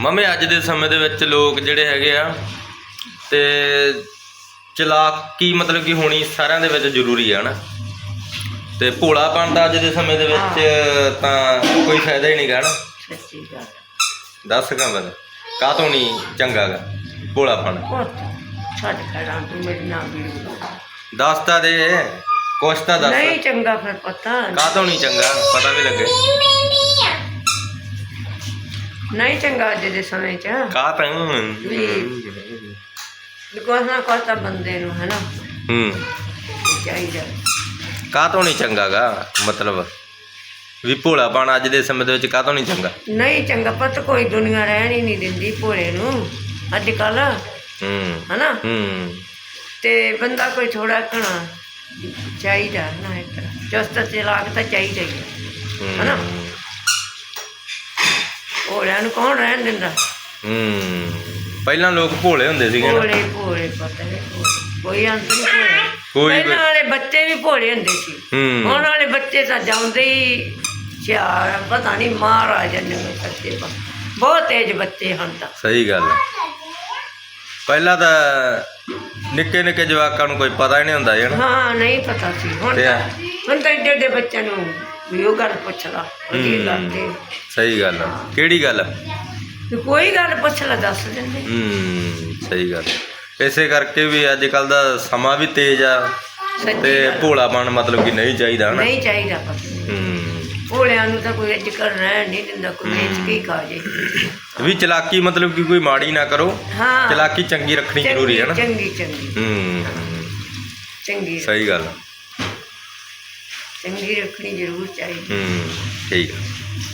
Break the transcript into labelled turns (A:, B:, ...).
A: Mummy ਅੱਜ ਦੇ ਸਮੇਂ ਦੇ ਵਿੱਚ ਲੋਕ ਜਿਹੜੇ ਹੈਗੇ ਆ ਤੇ ਚਲਾਕੀ ਮਤਲਬ ਕਿ ਹੋਣੀ ਸਾਰਿਆਂ ਦੇ ਵਿੱਚ ਜ਼ਰੂਰੀ ਆ ਨਾ। ਤੇ ਭੋਲਾਪਣ ਦਾ ਅੱਜ ਦੇ ਸਮੇਂ ਦੇ ਵਿੱਚ ਤਾਂ ਕੋਈ ਫਾਇਦਾ ਹੀ ਨਹੀਂਗਾ ਨਾ।
B: ਸੱਚੀ ਗੱਲ
A: ਦੱਸ ਕਾਂ ਬਲ ਕਾਤੋਂ ਨਹੀਂ ਚੰਗਾਗਾ ਭੋਲਾਪਣ
B: ਪੁੱਤ ਛੱਡ ਕਰਾਂ ਤੂੰ ਮੇਰੇ ਨਾਲ ਵੀਡੀਓ
A: ਦੱਸ ਤਾਂ ਦੇ ਕੁਛ ਤਾਂ ਦੱਸ।
B: ਨਹੀਂ ਚੰਗਾ ਫਿਰ ਪਤਾ।
A: ਕਾਤੋਂ ਨਹੀਂ ਚੰਗਾ? ਪਤਾ ਵੀ ਲੱਗੇ।
B: ਨਹੀਂ ਚੰਗਾ ਅੱਜ ਦੇ ਸਮੇਂ 'ਚ।
A: ਕਾ ਤਾਂ
B: ਨਾ ਕੋਈ ਤਾਂ ਬੰਦੇ ਨੂੰ ਹੈ। ਨਾ
A: ਹੂੰ
B: ਚਾਹੀਦਾ
A: ਕਾਤੋਂ ਨਹੀਂ ਚੰਗਾਗਾ ਮਤਲਬ ਵੀ ਭੋਲਾਪਣ ਅੱਜ ਦੇ ਸਮੇਂ ਦੇ ਵਿੱਚ ਕਾਤੋਂ ਨਹੀਂ ਚੰਗਾ?
B: ਨਹੀਂ ਚੰਗਾ ਪੁੱਤ ਕੋਈ ਦੁਨੀਆ ਰਹਿਣ ਹੀ ਨਹੀਂ ਦਿੰਦੀ ਭੋਲੇ ਨੂੰ ਅੱਜ ਕੱਲ
A: ਹੂੰ।
B: ਹਨਾ?
A: ਹੂੰ।
B: ਤੇ ਬੰਦਾ ਕੋਈ ਥੋੜਾ ਘਣਾ ਚਾਹੀਦਾ ਨਾ ਇਸ ਤਰ੍ਹਾਂ। ਚੁਸਤ ਚਲਾਕ ਤਾਂ ਚਾਹੀਦਾ ਹੀ ਹੈ। ਹਨਾ?
A: ਹੂੰ
B: ਭੋਲਿਆਂ ਨੂੰ ਕੌਣ ਰਹਿਣ ਦਿੰਦਾ?
A: ਹੂੰ। ਪਹਿਲਾਂ ਲੋਕ ਭੋਲੇ ਹੁੰਦੇ ਸੀਗੇ ਨਾ।
B: ਭੋਲੇ ਭੋਲੇ ਪਤਾ ਨਹੀਂ ਭੋਲੇ। ਕੋਈ ਅੰਤ ਨਹੀਂ ਭੋਲੇ।
A: ਕੋਈ
B: ਪਹਿਲਾਂ ਵਾਲੇ ਬੱਚੇ ਵੀ ਭੋਲੇ ਹੁੰਦੇ ਸੀ।
A: ਹੂੰ।
B: ਹੁਣ ਵਾਲੇ ਬੱਚੇ ਤਾਂ ਜਾਂਦੇ ਹੀ ਚਾਰ ਪਤਾ ਨਹੀਂ ਮਹਾਰਾਜ ਨੇ ਬੱਚੇ ਪਾ ਬਹੁਤ ਤੇਜ਼ ਬੱਚੇ ਹਨ ਤਾਂ।
A: ਸਹੀ ਗੱਲ ਹੈ ਪਹਿਲਾਂ ਤਾਂ ਨਿੱਕੇ ਨਿੱਕੇ ਜਵਾਕਾਂ ਨੂੰ ਕੋਈ ਪਤਾ ਹੀ ਨਹੀਂ ਹੁੰਦਾ ਜਣ
B: ਹਾਂ ਨਹੀਂ ਪਤਾ ਸੀ। ਹੁਣ
A: ਤੇ-
B: ਤਾਂ ਹੁਣ ਤਾਂ ਏਡੇ ਏਡੇ ਬੱਚਿਆਂ ਨੂੰ ਵੀ ਉਹ ਗੱਲ ਪੁੱਛ ਲਾ ਉਹਦੀ ਗੱਲ ਤੇ।
A: ਸਹੀ ਗੱਲ ਹੈ ਕਿਹੜੀ ਗੱਲ
B: ਵੀ ਕੋਈ ਗੱਲ ਪੁੱਛ ਲਾ ਦੱਸ ਦਿੰਦੇ।
A: ਹੂੰ ਸਹੀ ਗੱਲ। ਇਸੇ ਕਰਕੇ ਵੀ ਅੱਜ ਕੱਲ ਦਾ ਸਮਾਂ ਵੀ ਤੇਜ਼ ਆ
B: ਸੱਚੀ
A: ਤੇ। ਭੋਲਾਪਣ ਮਤਲਬ ਕਿ ਨਹੀਂ ਚਾਹੀਦਾ ਹਨਾ?
B: ਨਹੀਂ ਚਾਹੀਦਾ ਪਤਾ।
A: ਹੂੰ।
B: ਭੋਲਿਆਂ ਨੂੰ ਤਾਂ ਕੋਈ ਅੱਜ ਕੱਲ੍ਹ ਰਹਿਣ ਨਹੀਂ ਦਿੰਦਾ ਕੋਈ ਵੇਚ ਕੇ ਹੀ ਖਾ ਜੇ।
A: ਵੀ ਚਲਾਕੀ ਮਤਲਬ ਕਿ ਕੋਈ ਮਾੜੀ ਨਾ ਕਰੋ।
B: ਹਾਂ।
A: ਚਲਾਕੀ ਚੰਗੀ ਰੱਖਣੀ ਜ਼ਰੂਰੀ ਹੈ ਨਾ
B: ਚੰਗੀ ਚੰਗੀ।
A: ਹੂੰ।
B: ਚੰਗੀ
A: ਸਹੀ ਗੱਲ ਆ।
B: ਚੰਗੀ ਰੱਖਣੀ ਜ਼ਰੂਰ ਚਾਹੀਦੀ
A: ਹੂੰ ਠੀਕ ਹੈ।